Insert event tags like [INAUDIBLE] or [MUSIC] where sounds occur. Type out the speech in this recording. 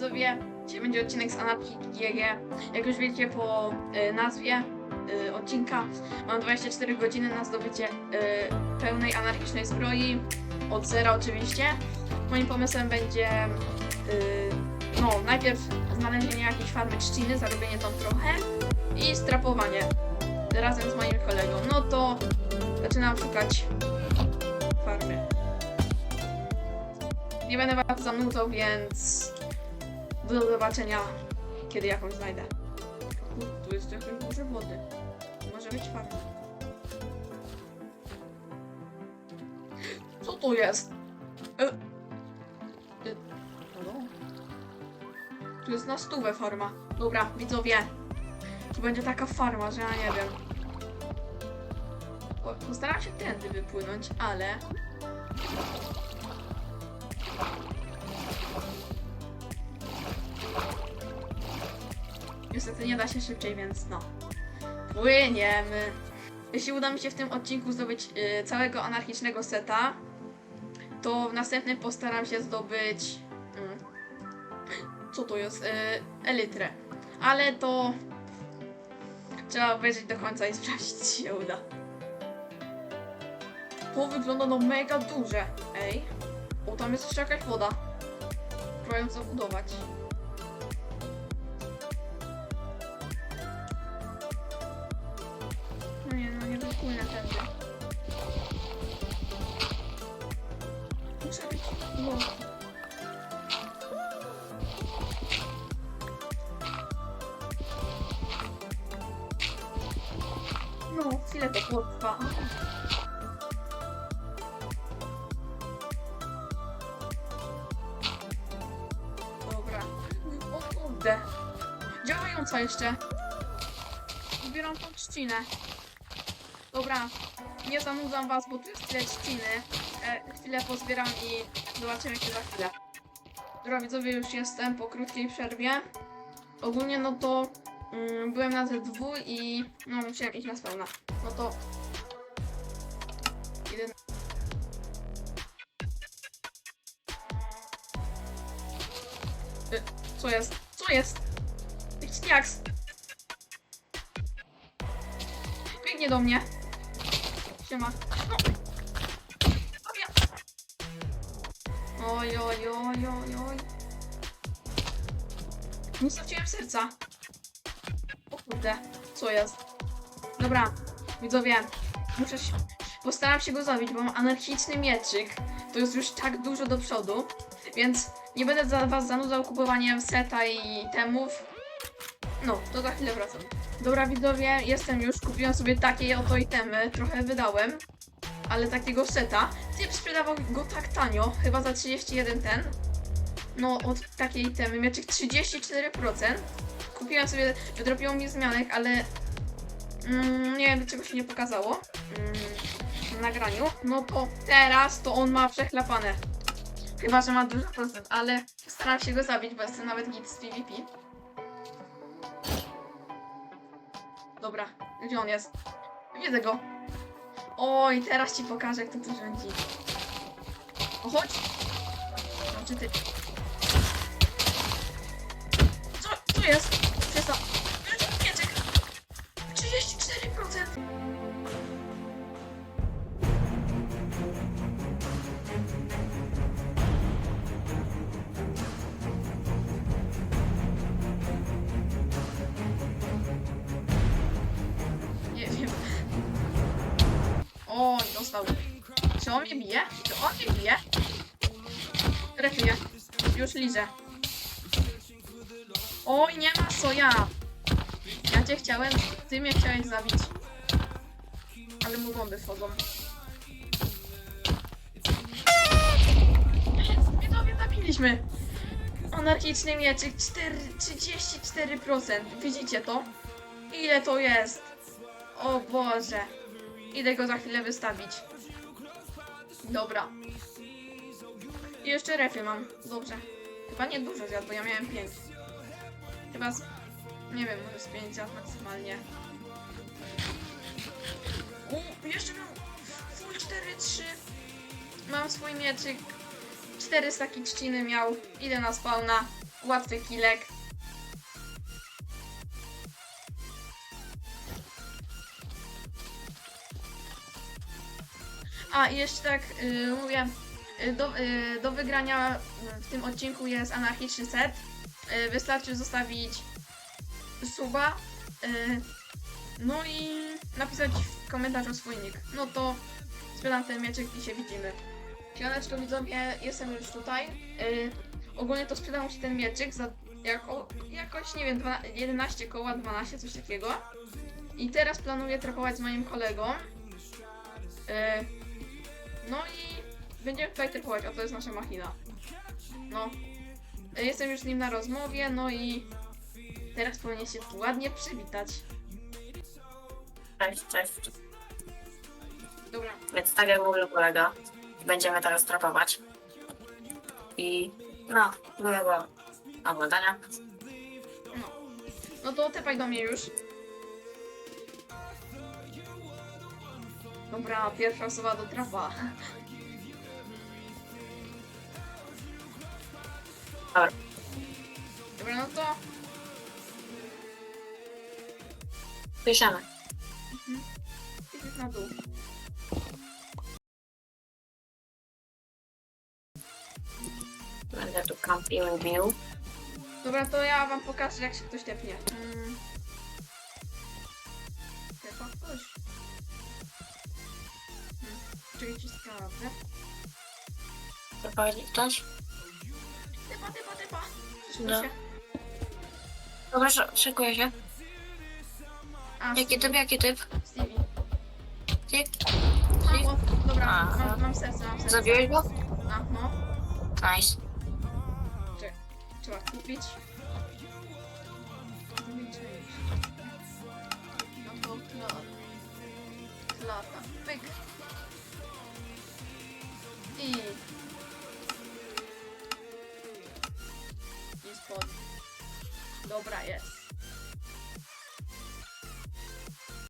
widzowie, dzisiaj będzie odcinek z Anarchii GG. Jak już wiecie po y, nazwie y, odcinka, mam 24 godziny na zdobycie y, pełnej anarchicznej zbroi, od zera oczywiście. Moim pomysłem będzie y, no, najpierw znalezienie jakiejś farmy trzciny, zarobienie tam trochę i strapowanie razem z moim kolegą. No to zaczynam szukać farmy. Nie będę was zanudzał, więc do zobaczenia, kiedy jakąś znajdę. Tu jest trochę dużo wody. Może być farma. Co to jest? E... E... Tu jest na stówę farma. Dobra, widzowie. Tu będzie taka farma, że ja nie wiem. Po- Postaram się tędy wypłynąć, ale... Niestety nie da się szybciej, więc no. Płyniemy. Jeśli uda mi się w tym odcinku zdobyć y, całego anarchicznego seta, to w następnym postaram się zdobyć. Mm, co to jest? Y, elytrę. Ale to. Trzeba obejrzeć do końca i [LAUGHS] sprawdzić, czy się uda. To wygląda no mega duże. Ej. O, tam jest jeszcze jakaś woda. Próbuję zabudować. No, chwilę to. Dobra. O kurde. Działająca jeszcze. Zbieram tą trzcinę. Dobra, nie zanudzam was, bo tu jest tyle trzciny. E, chwilę pozbieram i zobaczymy się za chwilę. Dobra, widzowie, już jestem po krótkiej przerwie. Ogólnie no to mm, byłem na Z2 i no musiałem iść na spełna. No to... Na... E, co jest? Co jest? Jakiś! Biegnie do mnie. Siema. No. Oj, oj, oj, oj, oj. Nie straciłem serca. Kurde, co jest? Dobra, widzowie, muszę się... Postaram się go zabić, bo mam anarchiczny mieczyk. To jest już tak dużo do przodu, więc nie będę za was zanudzał kupowaniem seta i temów. No, to za chwilę wracam. Dobra widzowie, jestem już, kupiłem sobie takie oto itemy, trochę wydałem, ale takiego seta. Typ sprzedawał go tak tanio, chyba za 31 ten. No, od takiej itemy, mieczyk 34%. Kupiłem sobie, wydropiło mi zmianek, ale mm, nie wiem dlaczego się nie pokazało mm, w nagraniu. No to teraz to on ma przechlapane. Chyba, że ma dużo procent, ale staram się go zabić, bo jestem nawet git z PvP. Dobra, gdzie on jest? Widzę go. Oj, teraz ci pokażę, kto tu rządzi. O, chodź! No, ty... Co, co jest? Mieczyk! 34%! Nie wiem. O, dostał. Czy on mnie bije? Czy on mnie bije? Trefuję. Już lizę. Oj, nie ma co ja. Ja cię chciałem, ty mnie chciałeś zabić. Ale mu bomby wchodzą. Widzowie, zabiliśmy. Anarchiczny mieczyk 4, 34%. Widzicie to? Ile to jest? O Boże. Idę go za chwilę wystawić. Dobra. I jeszcze refy mam. Dobrze. Chyba nie dużo zjadł, bo ja miałem 5. Chyba z... Nie wiem, może z 5 zjadł maksymalnie. U, jeszcze mam full 4-3. Mam swój mieczyk 4 staki trzciny miał. Idę na spawna. Łatwy kilek. A i jeszcze tak y, mówię, y, do, y, do wygrania w tym odcinku jest anarchiczny set. Y, wystarczy zostawić suba, y, no i napisać w komentarzu swój nick. No to sprzedam ten mieczyk i się widzimy. Siemaneczko widzowie, jestem już tutaj. Y, ogólnie to sprzedam ci ten mieczyk za jako, jakoś, nie wiem, 12, 11 koła, 12, coś takiego. I teraz planuję trapować z moim kolegą. No i będziemy tutaj typować, a to jest nasza machina. No. Jestem już z nim na rozmowie, no i teraz powinien się tu ładnie przywitać. Cześć, cześć. Dobra, Więc tak jak mówił kolega, będziemy teraz trapować. I no, miłego oglądania. no. No to tepaj do mnie już. Dobra, pierwsza osoba do trapa. Dobra. Dobra, no to Piszemy. idziesz na dół. Będę tu kampił i bił. Dobra, to ja wam pokażę, jak się ktoś tepnie. Mm. Tepa ktoś. Hmm. Czekaj, ci sprawdzę. Prowadzi ktoś? Tepa. Przyszło No. Dobra, sz- szykuję się. A, Jaki typ, jaki typ? Stevie. Ty? Dobra, Aha. mam, mam serce, mam serce. Zabiłeś go? A, no. Nice. Trzeba kupić. No to klat. Klata. Pyk. I... I spod. Dobra, jest.